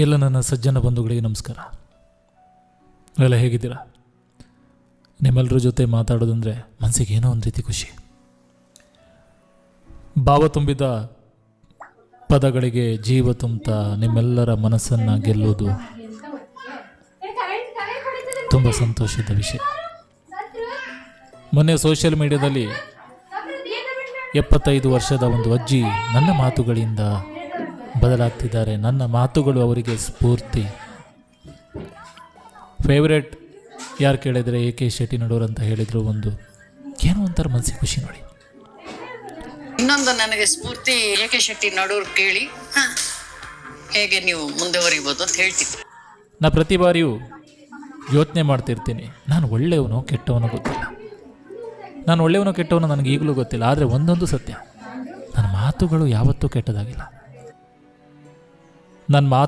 ಎಲ್ಲ ನನ್ನ ಸಜ್ಜನ ಬಂಧುಗಳಿಗೆ ನಮಸ್ಕಾರ. ಎಲ್ಲ ಹೇಗಿದ್ದೀರಾ? ನಿಮ್ಮೆಲ್ಲರ ಜೊತೆ ಮಾತಾಡೋದಂದರೆ ಮನಸ್ಸಿಗೆ ಏನೋ ಒಂದು ರೀತಿ ಖುಷಿ. ಭಾವ ತುಂಬಿದ ಪದಗಳಿಗೆ ಜೀವ ತುಂಬ ನಿಮ್ಮೆಲ್ಲರ ಮನಸ್ಸನ್ನು ಗೆಲ್ಲೋದು ತುಂಬ ಸಂತೋಷದ ವಿಷಯ. ಮೊನ್ನೆ ಸೋಷಿಯಲ್ ಮೀಡಿಯಾದಲ್ಲಿ ಎಪ್ಪತ್ತೈದು ವರ್ಷದ ಒಂದು ಅಜ್ಜಿ ನನ್ನ ಮಾತುಗಳಿಂದ ಬದಲಾಗ್ತಿದ್ದಾರೆ. ನನ್ನ ಮಾತುಗಳು ಅವರಿಗೆ ಸ್ಫೂರ್ತಿ. ಫೇವ್ರೇಟ್ ಯಾರು ಕೇಳಿದರೆ ಎ ಕೆ ಶೆಟ್ಟಿ ನಡೋರು ಅಂತ ಹೇಳಿದರು ಒಂದು. ಏನೋ ಒಂಥರ ಮನಸ್ಸಿಗೆ ಖುಷಿ ನೋಡಿ. ಇನ್ನೊಂದು ನನಗೆ ಸ್ಫೂರ್ತಿ ಎ ಕೆ ಶೆಟ್ಟಿ ನಡೋರು ಕೇಳಿ ಹೇಗೆ ನೀವು ಮುಂದುವರಿಬೋದು ಅಂತ ಹೇಳ್ತೀನಿ. ನಾ ಪ್ರತಿ ಬಾರಿಯೂ ಯೋಚನೆ ಮಾಡ್ತಿರ್ತೀನಿ. ನಾನು ಒಳ್ಳೆಯವನು ಕೆಟ್ಟವನು ಗೊತ್ತಿಲ್ಲ. ನಾನು ಒಳ್ಳೆಯವನು ಕೆಟ್ಟವನು ನನಗೆ ಈಗಲೂ ಗೊತ್ತಿಲ್ಲ. ಆದರೆ ಒಂದೊಂದು ಸತ್ಯ. ನನ್ನ ಮಾತುಗಳು ಯಾವತ್ತೂ ಕೆಟ್ಟದಾಗಿಲ್ಲ. ನನ್ನ ಮಾತು